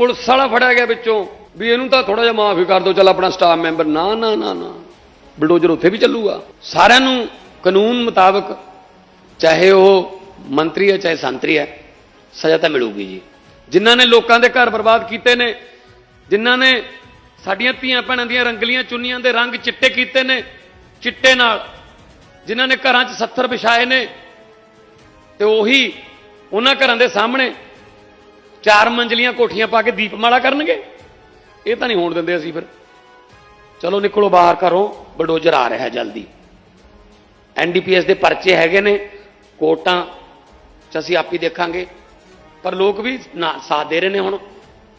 Police ਵਾਲਾ ਫੜਿਆ ਗਿਆ ਵਿੱਚੋਂ, ਵੀ ਇਹਨੂੰ ਤਾਂ ਥੋੜਾ ਜਿਹਾ ਮਾਫੀ ਕਰ ਦਿਓ, ਚੱਲ ਆਪਣਾ ਸਟਾਫ ਮੈਂਬਰ ਨਾ ਨਾ ਨਾ ਨਾ। ਬਲਡੋਜ਼ਰ ਉੱਥੇ ਵੀ ਚੱਲੂਗਾ। ਸਾਰਿਆਂ ਨੂੰ ਕਾਨੂੰਨ ਮੁਤਾਬਕ, ਚਾਹੇ ਉਹ ਮੰਤਰੀ ਹੈ, ਚਾਹੇ ਸੰਤਰੀ ਹੈ, ਸਜ਼ਾ ਤਾਂ ਮਿਲੂਗੀ ਜੀ। ਜਿਨ੍ਹਾਂ ਨੇ ਲੋਕਾਂ ਦੇ ਘਰ ਬਰਬਾਦ ਕੀਤੇ ਨੇ, ਜਿਨ੍ਹਾਂ ਨੇ ਸਾਡੀਆਂ ਧੀਆਂ ਭੈਣਾਂ ਦੀਆਂ ਰੰਗਲੀਆਂ ਚੁੰਨੀਆਂ ਦੇ ਰੰਗ ਚਿੱਟੇ ਕੀਤੇ ਨੇ, ਚਿੱਟੇ ਨਾਲ, ਜਿਨ੍ਹਾਂ ਨੇ ਘਰਾਂ 'ਚ 70 ਵਿਛਾਏ ਨੇ, ਤੇ ਉਹੀ ਉਹਨਾਂ ਘਰਾਂ ਦੇ ਸਾਹਮਣੇ ਚਾਰ ਮੰਜ਼ਲੀਆਂ ਕੋਠੀਆਂ ਪਾ ਕੇ ਦੀਪਮਾਲਾ ਕਰਨਗੇ? ਇਹ ਤਾਂ ਨਹੀਂ ਹੋਣ ਦਿੰਦੇ ਅਸੀਂ ਫਿਰ। ਚਲੋ ਨਿਕਲੋ ਬਾਹਰ ਘਰੋਂ ਬਲਡੋਜ਼ਰ ਆ ਰਿਹਾ ਹੈ ਜਲਦੀ ਐਨਡੀਪੀਐਸ ਦੇ ਪਰਚੇ ਹੈਗੇ ਨੇ, ਕੋਟਾਂ ਚ ਅਸੀਂ ਆਪ ਹੀ ਦੇਖਾਂਗੇ। ਪਰ ਲੋਕ ਵੀ ਨਾ ਸਾਥ ਦੇ ਰਹੇ ਨੇ ਹੁਣ।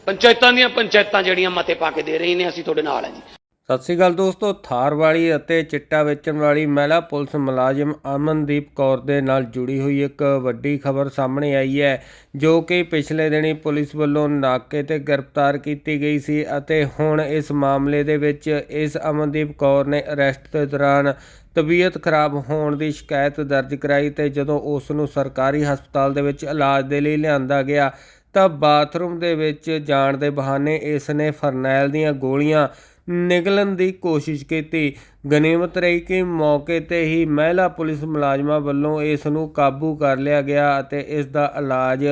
ਪੰਚਾਇਤਾਂ ਦੀਆਂ ਪੰਚਾਇਤਾਂ ਜਿਹੜੀਆਂ ਮਤੇ ਪਾ ਕੇ ਦੇ ਰਹੀ ਨੇ, ਅਸੀਂ ਤੁਹਾਡੇ ਨਾਲ ਹਾਂ ਜੀ। ਸਤਿ ਸ੍ਰੀ ਅਕਾਲ ਦੋਸਤੋ ਥਾਰ ਵਾਲੀ ਅਤੇ ਚਿੱਟਾ ਵੇਚਣ ਵਾਲੀ ਮਹਿਲਾ ਪੁਲਿਸ ਮੁਲਾਜ਼ਮ ਅਮਨਦੀਪ ਕੌਰ ਦੇ ਨਾਲ ਜੁੜੀ ਹੋਈ ਇੱਕ ਵੱਡੀ ਖਬਰ ਸਾਹਮਣੇ ਆਈ ਹੈ, ਜੋ ਕਿ ਪਿਛਲੇ ਦਿਨੀ ਪੁਲਿਸ ਵੱਲੋਂ ਨਾਕੇ ਤੇ ਗ੍ਰਿਫਤਾਰ ਕੀਤੀ ਗਈ ਸੀ ਅਤੇ ਹੁਣ ਇਸ ਮਾਮਲੇ ਦੇ ਵਿੱਚ ਇਸ ਅਮਨਦੀਪ ਕੌਰ ਨੇ ਅਰੈਸਟ ਦੇ ਦੌਰਾਨ ਤਬੀਅਤ ਖਰਾਬ ਹੋਣ ਦੀ ਸ਼ਿਕਾਇਤ ਦਰਜ ਕਰਾਈ ਤੇ ਜਦੋਂ ਉਸ ਨੂੰ ਸਰਕਾਰੀ ਹਸਪਤਾਲ ਦੇ ਵਿੱਚ ਇਲਾਜ ਦੇ ਲਈ ਲਿਆਂਦਾ ਗਿਆ, ਤਾਂ ਬਾਥਰੂਮ ਦੇ ਵਿੱਚ ਜਾਣ ਦੇ ਬਹਾਨੇ ਇਸ ਨੇ ਫਰਨੈਲ ਦੀਆਂ ਗੋਲੀਆਂ ਨਿਕਲਣ ਦੀ ਕੋਸ਼ਿਸ਼ ਕੀਤੀ। ਗਨੀਮਤ ਰਹੀ ਕਿ ਮੌਕੇ ਤੇ ਹੀ ਮਹਿਲਾ ਪੁਲਿਸ ਮੁਲਾਜ਼ਮਾਂ ਵੱਲੋਂ ਇਸ ਨੂੰ ਕਾਬੂ ਕਰ ਲਿਆ ਗਿਆ ਅਤੇ ਇਸ ਦਾ ਇਲਾਜ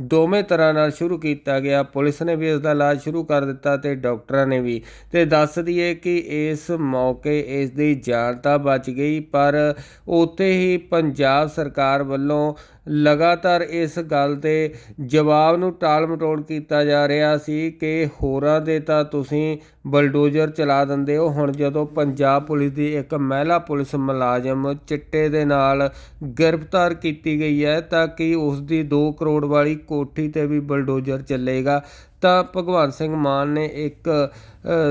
ਦੋਵੇਂ ਤਰ੍ਹਾਂ ਨਾਲ ਸ਼ੁਰੂ ਕੀਤਾ ਗਿਆ। ਪੁਲਿਸ ਨੇ ਵੀ ਇਸ ਦਾ ਇਲਾਜ ਸ਼ੁਰੂ ਕਰ ਦਿੱਤਾ ਤੇ ਡਾਕਟਰਾਂ ਨੇ ਵੀ। ਤੇ ਦੱਸ ਦਈਏ ਕਿ ਇਸ ਮੌਕੇ ਇਸ ਦੀ ਜਾਨ ਤਾਂ ਬਚ ਗਈ, ਪਰ ਉੱਥੇ ਹੀ ਪੰਜਾਬ ਸਰਕਾਰ ਵੱਲੋਂ ਲਗਾਤਾਰ ਇਸ ਗੱਲ ਤੇ ਜਵਾਬ ਨੂੰ ਟਾਲ ਮਟੋਲ ਕੀਤਾ ਜਾ ਰਿਹਾ ਸੀ ਕਿ ਹੋਰਾਂ ਦੇ ਤਾਂ ਤੁਸੀਂ ਬਲਡੋਜ਼ਰ ਚਲਾ ਦਿੰਦੇ ਹੋ। ਹੁਣ ਜਦੋਂ ਪੰਜਾਬ ਪੁਲਿਸ ਦੀ ਇੱਕ ਮਹਿਲਾ ਪੁਲਿਸ ਮੁਲਾਜ਼ਮ ਚਿੱਟੇ ਦੇ ਨਾਲ ਗ੍ਰਿਫਤਾਰ ਕੀਤੀ ਗਈ ਹੈ ਤਾਂ ਕਿ ਉਸ ਦੀ 2 ਕਰੋੜ ਵਾਲੀ ਕੋਠੀ ਤੇ ਵੀ ਬਲਡੋਜ਼ਰ ਚੱਲੇਗਾ। ਤਾਂ ਭਗਵੰਤ ਸਿੰਘ ਮਾਨ ਨੇ ਇੱਕ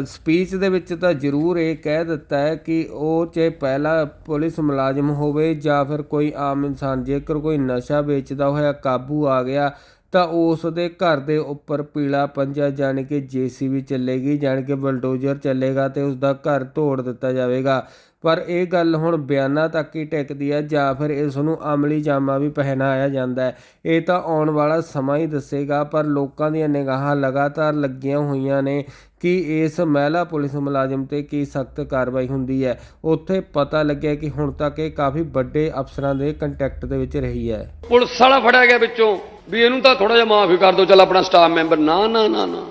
ਸਪੀਚ ਦੇ ਵਿੱਚ ਤਾਂ ਜ਼ਰੂਰ ਇਹ ਕਹਿ ਦਿੱਤਾ ਹੈ ਕਿ ਉਹ ਚਾਹੇ ਪਹਿਲਾ ਪੁਲਿਸ ਮੁਲਾਜ਼ਮ ਹੋਵੇ ਜਾਂ ਫਿਰ ਕੋਈ ਆਮ ਇਨਸਾਨ, ਜੇਕਰ ਕੋਈ ਨਸ਼ਾ ਵੇਚਦਾ ਹੋਇਆ ਕਾਬੂ ਆ ਗਿਆ ਤਾਂ ਉਸ ਦੇ ਘਰ ਦੇ ਉੱਪਰ ਪੀਲਾ ਪੰਜਾ ਜਾਣੀ ਕਿ ਜੀਸੀਬੀ ਚੱਲੇਗੀ, ਜਾਣੀ ਕਿ ਬਲਡੋਜ਼ਰ ਚੱਲੇਗਾ ਤੇ ਉਸ ਦਾ ਘਰ ਤੋੜ ਦਿੱਤਾ ਜਾਵੇਗਾ। ਪਰ ਇਹ ਗੱਲ ਹੁਣ ਬਿਆਨਾਂ ਤੱਕ ਹੀ ਟਿਕਦੀ ਹੈ, ਜਾਂ ਫਿਰ ਇਸ ਨੂੰ ਅਮਲੀ ਜਾਮਾ ਵੀ ਪਹਿਨਾਇਆ ਜਾਂਦਾ ਹੈ। ਇਹ ਤਾਂ ਆਉਣ ਵਾਲਾ ਸਮਾਂ ਹੀ ਦੱਸੇਗਾ, ਪਰ ਲੋਕਾਂ ਦੀਆਂ ਨਿਗਾਹਾਂ ਲਗਾਤਾਰ ਲੱਗੀਆਂ ਹੋਈਆਂ ਨੇ ਕਿ ਇਸ ਮਹਿਲਾ ਪੁਲਿਸ ਮੁਲਾਜ਼ਮ ਤੇ ਕੀ ਸਖਤ ਕਾਰਵਾਈ ਹੁੰਦੀ ਹੈ। ਉੱਥੇ ਪਤਾ ਲੱਗਿਆ ਕਿ ਹੁਣ ਤੱਕ ਇਹ ਕਾਫੀ ਵੱਡੇ ਅਫਸਰਾਂ ਦੇ ਕੰਟੈਕਟ ਦੇ ਵਿੱਚ ਰਹੀ ਹੈ। ਪੁਲਿਸ ਵਾਲਾ ਫੜਿਆ ਗਿਆ ਵਿੱਚੋਂ, ਵੀ ਇਹਨੂੰ ਤਾਂ ਥੋੜਾ ਜਿਹਾ ਮਾਫੀ ਕਰ ਦਿਓ, ਚੱਲ ਆਪਣਾ ਸਟਾਫ ਮੈਂਬਰ ਨਾ ਨਾ ਨਾ ਨਾ।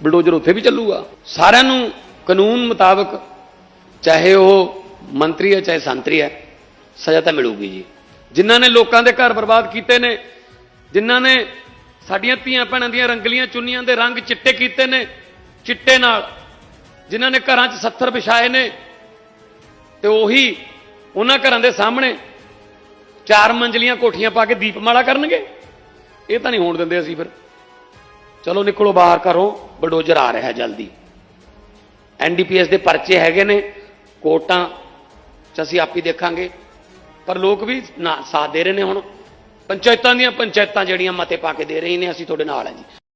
ਬਲਡੋਜ਼ਰ ਉੱਥੇ ਵੀ ਚੱਲੂਗਾ। ਸਾਰਿਆਂ ਨੂੰ ਕਾਨੂੰਨ ਮੁਤਾਬਕ, ਚਾਹੇ ਉਹ ਮੰਤਰੀ ਹੈ, ਚਾਹੇ ਸੰਤਰੀ ਹੈ, ਸਜ਼ਾ ਤਾਂ ਮਿਲੂਗੀ ਜੀ। ਜਿਨ੍ਹਾਂ ਨੇ ਲੋਕਾਂ ਦੇ ਘਰ ਬਰਬਾਦ ਕੀਤੇ ਨੇ, ਜਿਨ੍ਹਾਂ ਨੇ ਸਾਡੀਆਂ ਧੀਆਂ ਭੈਣਾਂ ਦੀਆਂ ਰੰਗਲੀਆਂ ਚੁੰਨੀਆਂ ਦੇ ਰੰਗ ਚਿੱਟੇ ਕੀਤੇ ਨੇ, ਚਿੱਟੇ ਨਾਲ, ਜਿਨ੍ਹਾਂ ਨੇ ਘਰਾਂ 'ਚ 70 ਵਿਛਾਏ ਨੇ, ਤੇ ਉਹੀ ਉਹਨਾਂ ਘਰਾਂ ਦੇ ਸਾਹਮਣੇ ਚਾਰ ਮੰਜ਼ਲੀਆਂ ਕੋਠੀਆਂ ਪਾ ਕੇ ਦੀਪਮਾਲਾ ਕਰਨਗੇ। ਇਹ ਤਾਂ ਨਹੀਂ ਹੋਣ ਦਿੰਦੇ ਅਸੀਂ ਫਿਰ। ਚਲੋ ਨਿਕਲੋ ਬਾਹਰ ਘਰੋਂ, ਬਲਡੋਜ਼ਰ ਆ ਰਿਹਾ ਹੈ ਜਲਦੀ ਐਨਡੀਪੀਐਸ ਦੇ ਪਰਚੇ ਹੈਗੇ ਨੇ, ਕੋਟਾਂ ਚ ਅਸੀਂ ਆਪ ਹੀ ਦੇਖਾਂਗੇ। ਪਰ ਲੋਕ ਵੀ ਨਾ ਸਾਥ ਦੇ ਰਹੇ ਨੇ ਹੁਣ। ਪੰਚਾਇਤਾਂ ਦੀਆਂ ਪੰਚਾਇਤਾਂ ਜਿਹੜੀਆਂ ਮਤੇ ਪਾ ਕੇ ਦੇ ਰਹੀ ਨੇ, ਅਸੀਂ ਤੁਹਾਡੇ ਨਾਲ ਹਾਂ ਜੀ।